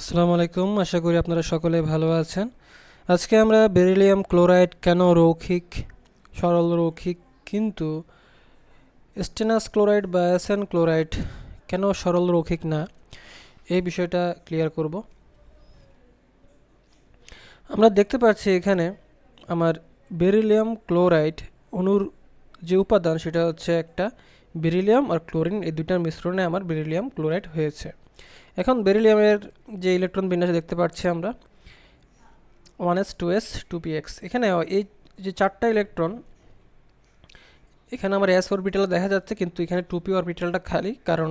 আসসালামু আলাইকুম, আশা করি আপনারা সকলে ভালো আছেন। আজকে আমরা বেরিলিয়াম ক্লোরাইড কেন রৌখিক? সরল রৌখিক, কিন্তু স্টেনাস ক্লোরাইড বা এসএন ক্লোরাইড কেন সরল রৌখিক না? এই বিষয়টা ক্লিয়ার করব। আমরা দেখতে পাচ্ছি এখানে আমার বেরিলিয়াম ক্লোরাইড অণুর যে উপাদান, সেটা হচ্ছে একটা বেরিলিয়াম আর ক্লোরিন, এই দুটার মিশ্রণে আমার বেরিলিয়াম ক্লোরাইড হয়েছে। এখন বেরিলিয়ামের যে ইলেকট্রন বিন্যাস দেখতে পাচ্ছি আমরা one s two s two p x এখানে এই যে চারটা ইলেকট্রন এখানে আমার এস অরবিটাল দেখা যাচ্ছে, কিন্তু এখানে টু পি অরবিটালটা খালি, কারণ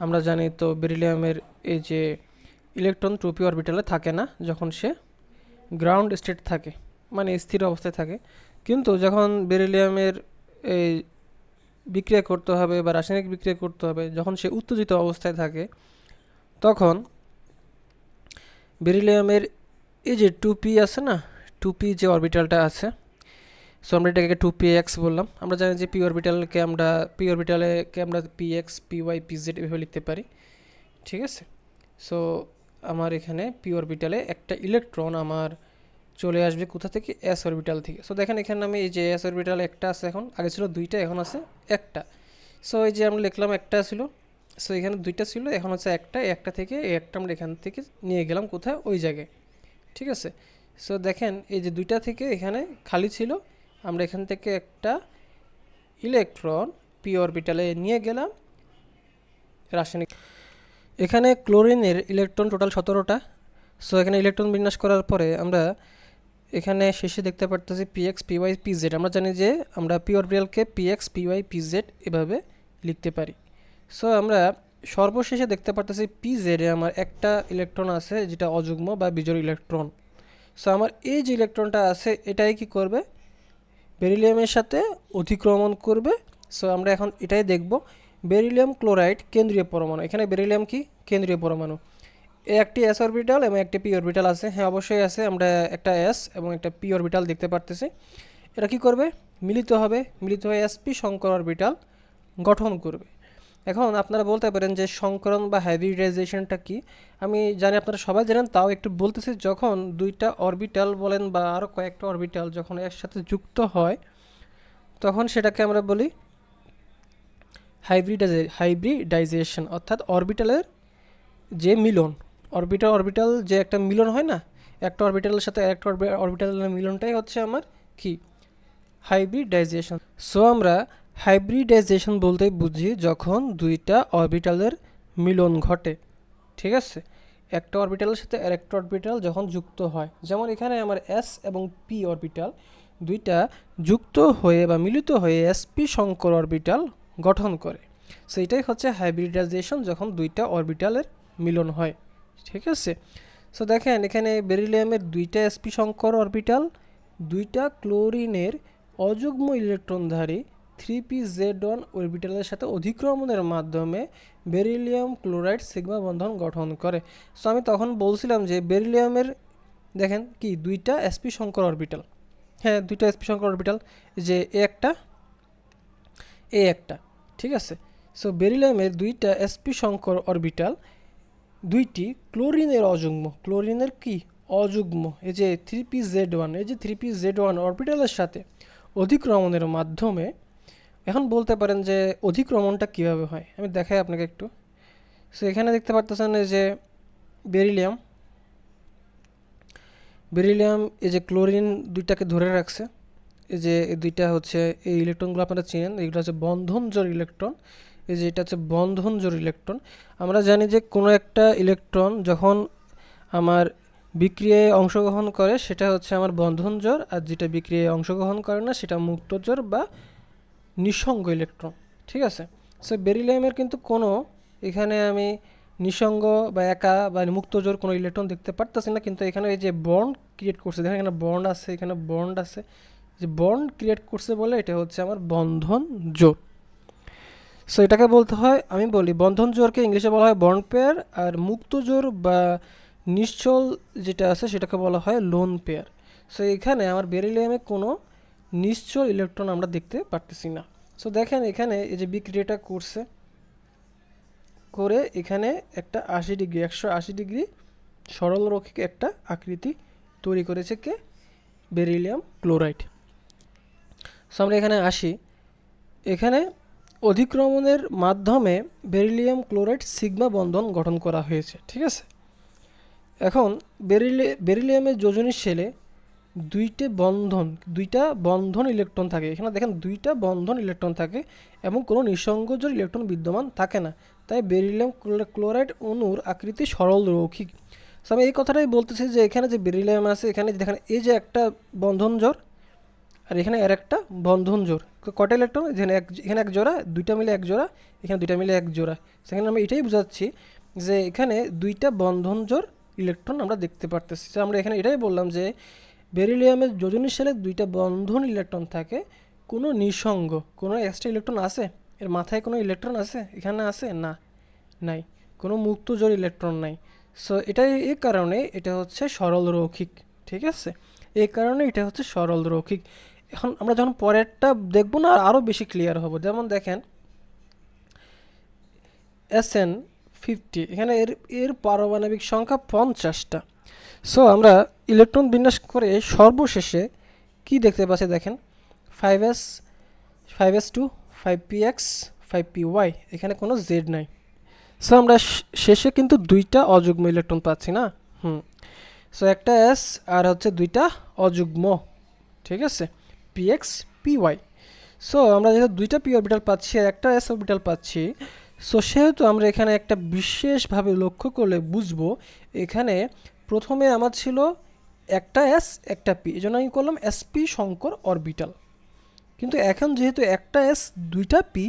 আমরা জানি তো বেরিলিয়ামের এই যে ইলেকট্রন টু পি অরবিটালে থাকে না, যখন সে গ্রাউন্ড স্টেট থাকে মানে স্থির অবস্থায় থাকে। কিন্তু যখন বেরিলিয়ামের এই বিক্রিয়া করতে হবে বা রাসায়নিক বিক্রিয়া করতে হবে, যখন সে উত্তেজিত অবস্থায় থাকে তখন বেরিলিয়ামের এই যে টু পি আছে না টু পি যে অরবিটালটা আছে সো আমরা এটাকে টু পি এক্স বললাম। আমরা জানি যে পি অরবিটালকে আমরা পি অরবিটালেকে আমরা p x p y p z এভাবে লিখতে পারি, ঠিক আছে? সো আমার এখানে পি অরবিটালে একটা ইলেকট্রন আমার চলে আসবে কোথা থেকে? এস অরবিটাল থেকে। সো দেখেন এখানে আমি এই যে এস অরবিটাল একটা আছে এখন, আগে ছিল দুইটা, এখন আছে একটা। সো এই যে আমরা লিখলাম একটা ছিল সো এখানে দুইটা ছিল, এখন হচ্ছে একটা একটা থেকে একটা আমরা এখান থেকে নিয়ে গেলাম কোথায়? ওই জায়গায়। ঠিক আছে? সো দেখেন, এই যে দুইটা থেকে এখানে খালি ছিল, আমরা এখান থেকে একটা ইলেকট্রন পি অরবিটালে নিয়ে গেলাম। রাসায়নিক এখানে ক্লোরিনের ইলেকট্রন টোটাল সতেরোটা। সো এখানে ইলেকট্রন বিন্যাস করার পরে আমরা এখানে শেষে দেখতে পারতেছি p x p y p z আমরা জানি যে আমরা P অরবিটালকে p x p y p z এভাবে লিখতে পারি। সো আমরা সর্বশেষে দেখতে পারতেছি পি জেডে আমার একটা ইলেকট্রন আছে, যেটা অযুগ্ম বা বিজোড় ইলেকট্রন সো আমার এই যে ইলেকট্রনটা আছে, এটাই কি করবে? বেরিলিয়ামের সাথে অতিক্রমণ করবে। সো আমরা এখন এটাই দেখব। বেরিলিয়াম ক্লোরাইড কেন্দ্রীয় পরমাণু। এখানে বেরিলিয়াম কি? কেন্দ্রীয় পরমাণু। একটি এস অরবিটাল এবং একটি পি অরবিটাল আছে। হ্যাঁ অবশ্যই আছে। আমরা একটা এস এবং একটা পি অরবিটাল দেখতে পারতেছি। এটা কি করবে? মিলিত হবে। মিলিত হয়ে এসপি সংকর অরবিটাল গঠন করবে। এখন আপনারা বলতে পারেন যে সংকরণ বা হাইব্রিডাইজেশনটা কি? আমি জানি আপনারা সবাই জানেন, তাও একটু বলতেছি, যখন দুইটা অরবিটাল বলেন বা আরও কয়েকটা অরবিটাল যখন একসাথে যুক্ত হয়, তখন সেটাকে আমরা বলি হাইব্রিডাইজে হাইব্রিডাইজেশন অর্থাৎ অরবিটালের যে মিলন অরবিটাল অরবিটাল যে একটা মিলন হয় না, একটা অরবিটালের সাথে একটা অরবিটালের মিলনটাই হচ্ছে আমার কি? হাইব্রিডাইজেশন সো আমরা হাইব্রিডাইজেশন বলতে বুঝি যখন দুইটা অরবিটালের মিলন ঘটে, ঠিক আছে? একটা অরবিটালের সাথে আরেকটা অরবিটাল যখন যুক্ত হয়, যেমন এখানে আমার এস এবং পি অরবিটাল, দুইটা যুক্ত হয়ে বা মিলিত হয়ে এসপি সংকর অরবিটাল গঠন করে। সো এটাই হচ্ছে হাইব্রিডাইজেশন যখন দুইটা অরবিটালের মিলন হয়, ঠিক আছে? সো দেখেন এখানে বেরিলিয়ামের দুইটা এসপি সংকর অরবিটাল, দুইটা ক্লোরিনের অযুগ্ম ইলেকট্রনধারী থ্রি পি জেড ওয়ান অরবিটালের সাথে অধিক্রমণের মাধ্যমে বেরিলিয়াম ক্লোরাইড সিগমা বন্ধন গঠন করে। সো আমি তখন বলছিলাম যে বেরিলিয়ামের, দেখেন কি, দুইটা এসপি সংকর অরবিটাল। হ্যাঁ দুইটা এসপি সংকর অরবিটাল, যে এ একটা এ একটা, ঠিক আছে? সো বেরিলিয়ামের দুইটা এসপি সংকর অরবিটাল, দুইটি ক্লোরিনের অযুগ্ম। ক্লোরিনের কি? অযুগ্ম। এই যে থ্রি পি জেড ওয়ান, এই যে থ্রি পি জেড ওয়ান অরবিটালের সাথে অধিক্রমণের মাধ্যমে এখন বলতে পারেন যে অধিক্রমণটা কীভাবে হয়? আমি দেখাই আপনাকে একটু। সো এখানে দেখতে পারতেছেন যে বেরিলিয়াম। বেরিলিয়াম এই যে ক্লোরিন দুইটাকে ধরে রাখছে। এই যে এই দুইটা হচ্ছে এই ইলেকট্রনগুলো আপনারা চেনেন এইগুলো হচ্ছে বন্ধন জোর ইলেকট্রন। এই যে এটা হচ্ছে বন্ধন জোর ইলেকট্রন। আমরা জানি যে কোনো একটা ইলেকট্রন যখন আমার বিক্রিয়ায় অংশগ্রহণ করে, সেটা হচ্ছে আমার বন্ধন জোর আর যেটা বিক্রিয়ায় অংশগ্রহণ করে না, সেটা মুক্ত জোর বা নিঃসঙ্গ ইলেকট্রন ঠিক আছে? সো বেরিলিয়ামের কিন্তু কোনো এখানে আমি নিঃসঙ্গ বা একা বা মুক্ত জোর কোনো ইলেকট্রন দেখতে পারতেছি না, কিন্তু এখানে এই যে বন্ড ক্রিয়েট করছে, দেখেন এখানে বন্ড আছে, এখানে বন্ড আছে। যে বন্ড ক্রিয়েট করছে বলে এটা হচ্ছে আমার বন্ধন জোর সো এটাকে বলতে হয়, আমি বলি, বন্ধন জোরকে ইংলিশে বলা হয় বন্ড পেয়ার আর মুক্ত জোর বা নিশ্চল যেটা আছে সেটাকে বলা হয় লোন পেয়ার সো এখানে আমার বেরিলিয়ামে কোনো নিশ্চল ইলেকট্রন আমরা দেখতে পারতেছি না। সো দেখেন এখানে এই যে বিক্রিয়াটা করছে, করে এখানে একটা আশি ডিগ্রি, একশো আশি ডিগ্রি সরল রৈখিক একটা আকৃতি তৈরি করেছে কে? Beryllium chloride. সো আমরা এখানে আসি। এখানে অধিক্রমণের মাধ্যমে বেরিলিয়াম ক্লোরাইড সিগমা বন্ধন গঠন করা হয়েছে, ঠিক আছে? এখন বেরিলি, বেরিলিয়ামের যোজনী সেলে দুইটে বন্ধন দুইটা বন্ধন ইলেকট্রন থাকে। এখানে দেখেন দুইটা বন্ধন ইলেকট্রন থাকে এবং কোনো নিঃসংযোজন ইলেকট্রন বিদ্যমান থাকে না। তাই বেরিলিয়াম ক্লোরাইড অণুর আকৃতি সরল রৌখিক। So, আমি এই কথাটাই বলতেছি যে এখানে যে বেরিলিয়াম আছে এখানে দেখেন এই যে একটা বন্ধন জোর আর এখানে আর একটা বন্ধন জোর কটা ইলেকট্রন এখানে এক এখানে এক জোড়া দুইটা মিলে এক জোড়া এখানে দুইটা মিলে এক জোড়া। সেখানে আমরা এটাই বোঝাচ্ছি যে এখানে দুইটা বন্ধন জোর ইলেকট্রন আমরা দেখতে পারতেছি। আমরা এখানে এটাই বললাম যে বেরিলিয়ামের যোজনী সেলে দুইটা বন্ধন ইলেকট্রন থাকে, কোনো নিঃসঙ্গ, কোনো এক্সট্রা ইলেকট্রন আছে? এর মাথায় কোনো ইলেকট্রন আছে? এখানে আছে? না, নাই। কোনো মুক্ত জোর ইলেকট্রন নাই। সো এটাই এই কারণে এটা হচ্ছে সরল রৌখিক ঠিক আছে? এই কারণে এটা হচ্ছে সরল রৌখিক এখন আমরা যখন পরেরটা দেখব না আরও বেশি ক্লিয়ার হব। যেমন দেখেন এস এন ফিফটি এখানে এর এর পারমাণবিক সংখ্যা পঞ্চাশটা। সো আমরা ইলেকট্রন বিন্যাস করে সর্বশেষে কি দেখতে পাচ্ছি দেখেন? Five s five s two five p x five p y এখানে কোনো জেড নাই। সো আমরা শেষে কিন্তু দুইটা অযুগ্ম ইলেকট্রন পাচ্ছি না? হুম। সো একটা এস আর হচ্ছে দুইটা অযুগ্ম, ঠিক আছে? P x p y so আমরা যেহেতু দুইটা পি অরবিটাল পাচ্ছি আর একটা এস অরবিটাল পাচ্ছি সো সেহেতু আমরা এখানে একটা বিশেষভাবে লক্ষ্য করলে বুঝব, এখানে প্রথমে আমার ছিল একটা এস একটা পি এই জন্য আমি করলাম এসপি শঙ্কর অরবিটাল কিন্তু এখন যেহেতু একটা এস দুইটা পি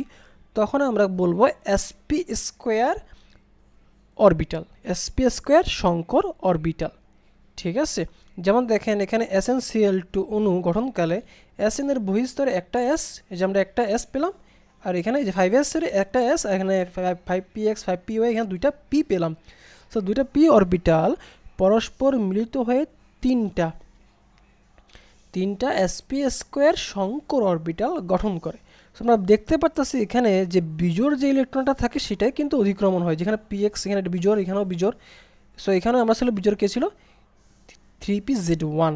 তখন আমরা বলব SP square orbital SP square Shankar orbital ঠিক আছে? যেমন দেখেন এখানে এসএনসিএল টু অনু গঠনকালে এসএন এর বহিস্তরে একটা এস এই যে আমরা একটা এস পেলাম, আর এখানে যে ফাইভ এস একটা এস এখানে five p x five p y এখানে দুইটা পি পেলাম। সো দুইটা পি অরবিটাল পরস্পর মিলিত হয়ে তিনটা। তিনটা এসপি স্কোয়ার শঙ্কর অরবিটাল গঠন করে। আমরা দেখতে পারতেছি এখানে যে বিজোড় যে ইলেকট্রনটা থাকে, সেটাই কিন্তু অধিক্রমণ হয়। যেখানে পি এক্স এখানে বিজোড়, এখানেও বিজোড়। সো এখানেও আমরা ছিল বিজোড় কে ছিল? থ্রি পি জেড ওয়ান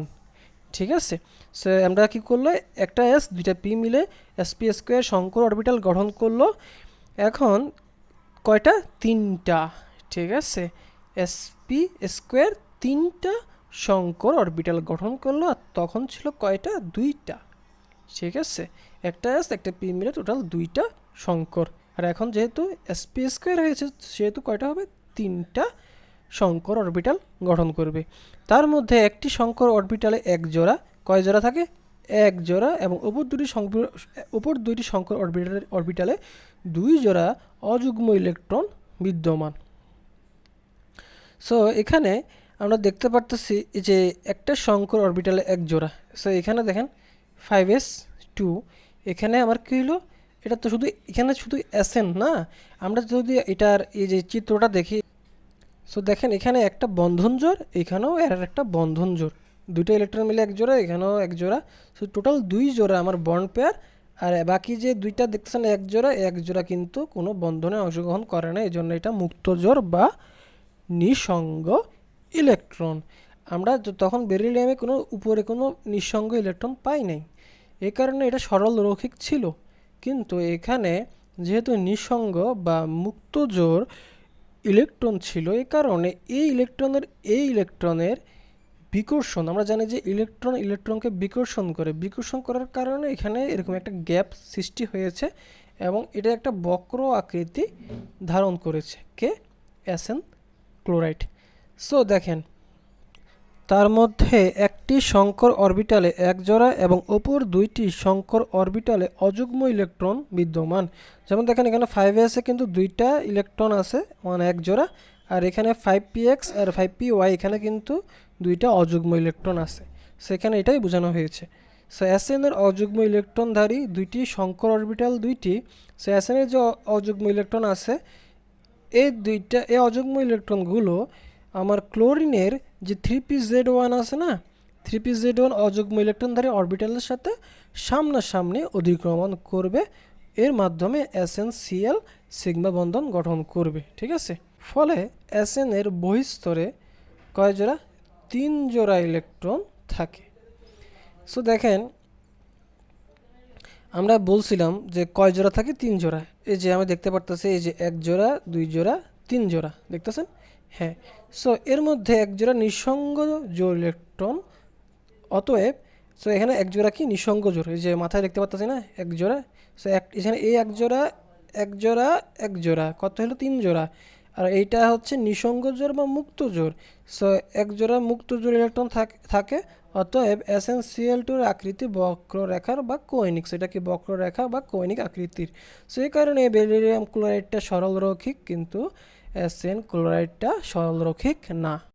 ঠিক আছে? সো আমরা কি করল? একটা এস দুইটা পি মিলে এসপি স্কোয়ার শঙ্কর অরবিটাল গঠন করল। এখন কয়টা? তিনটা। ঠিক আছে? এসপি স্কোয়ার তিনটা শঙ্কর অরবিটাল গঠন করল আর তখন ছিল কয়টা? দুইটা। ঠিক আছে? একটা এস একটা পি মিলে টোটাল দুইটা শঙ্কর। আর এখন যেহেতু এসপি স্কোয়ার হয়েছে, সেহেতু কয়টা হবে? তিনটা শঙ্কর অরবিটাল গঠন করবে। তার মধ্যে একটি শঙ্কর অরবিটালে এক জোড়া। কয় জোড়া থাকে? এক জোড়া এবং উপর দুটি উপর দুইটি শঙ্কর অরবিটালের অরবিটালে দুই জোড়া অযুগ্ম ইলেকট্রন বিদ্যমান। সো এখানে আমরা দেখতে পারতেছি যে একটা শঙ্কর অরবিটালে এক জোড়া। সো এখানে দেখেন ফাইভ এস টু এখানে আমার কী হলো? এটা তো শুধু, এখানে শুধু এসেন না। আমরা যদি এটার এই যে চিত্রটা দেখি সো দেখেন এখানে একটা বন্ধন জোর এখানেও আর একটা বন্ধন জোর দুটো ইলেকট্রন মিলে এক জোড়া, এখানেও এক জোড়া। সো টোটাল দুই জোড়া আমার বন্ড পেয়ার আর বাকি যে দুইটা দেখতেছেন, এক জোড়া এক জোড়া কিন্তু কোনো বন্ধনে অংশগ্রহণ করে না। এই জন্য এটা মুক্ত জোর বা নিঃসঙ্গ ইলেকট্রন। আমরা তখন বেরিলিয়ামে কোনো উপরে কোনো নিঃসঙ্গ ইলেকট্রন পাই নাই। এ কারণে এটা সরল রৈখিক ছিল। কিন্তু এখানে যেহেতু নিঃসঙ্গ বা মুক্ত জোর ইলেকট্রন ছিল এই কারণে এই ইলেকট্রনের এই ইলেকট্রনের বিকর্ষণ, আমরা জানি যে ইলেকট্রন ইলেকট্রনকে বিকর্ষণ করে, বিকর্ষণ করার কারণে এখানে এরকম একটা গ্যাপ সৃষ্টি হয়েছে এবং এটা একটা বক্র আকৃতি ধারণ করেছে। কে? অ্যাসেন ক্লোরাইড। সো দেখেন, তার মধ্যে একটি শঙ্কর অরবিটালে এক জোড়া এবং অপর দুইটি শঙ্কর অরবিটালে অযুগ্ম ইলেকট্রন বিদ্যমান। যেমন দেখেন, এখানে ফাইভ এসে কিন্তু দুইটা ইলেকট্রন আছে মানে এক জোড়া, আর এখানে ফাইভ পি এক্স আর ফাইভ পি ওয়াই এখানে কিন্তু দুইটা অযুগ্ম ইলেকট্রন আছে। সেখানে এটাই বোঝানো হয়েছে। সো অ্যাসেনের অযুগ্ম ইলেকট্রনধারী দুইটি শঙ্কর অরবিটাল দুইটি সো অ্যাসেনের যে অযুগ্ম ইলেকট্রন আছে এই দুইটা, এই অযুগ্ম ইলেকট্রনগুলো আমার ক্লোরিনের যে থ্রি পি জেড ওয়ান আছে না, থ্রি পি জেড ওয়ান অযুগ্ম ইলেকট্রনধারী অরবিটালের সাথে সামনাসামনি অধিক্রমণ করবে। এর মাধ্যমে এসএনসিএল সিগমা বন্ধন গঠন করবে, ঠিক আছে? ফলে এসএন এর বহিস্তরে কয় জোড়া? তিন জোড়া ইলেকট্রন থাকে। সো দেখেন আমরা বলছিলাম যে কয় জোড়া থাকে? তিন জোড়া। এই যে আমি দেখতে পারতেছি, এই যে এক জোড়া, দুই জোড়া, তিন জোড়া। দেখতেছেন? হ্যাঁ। সো এর মধ্যে এক জোড়া নিঃসঙ্গ জোড় ইলেকট্রন, অতএব সো এখানে এক জোড়া কি? নিঃসঙ্গ জোড়। এই যে মাথায় দেখতে পাচ্ছি না? এক জোড়া। সো এক, এখানে এই এক জোড়া এক জোড়া এক জোড়া। কত হলো? তিন জোড়া। আর এইটা হচ্ছে নিঃসঙ্গ জোড় বা মুক্ত জোড়। সো এক জোড়া মুক্ত জোড় ইলেকট্রন থাকে অতএব এসেন্সিয়াল টুর আকৃতি বক্ররেখার বা কৈনিক সেটা কি বক্ররেখা বা কৈনিক আকৃতির। সেই কারণে বেরিলিয়াম ক্লোরাইডটা সরল রৈখিক কিন্তু এসএন ক্লোরাইডটা সরল রৈখিক না।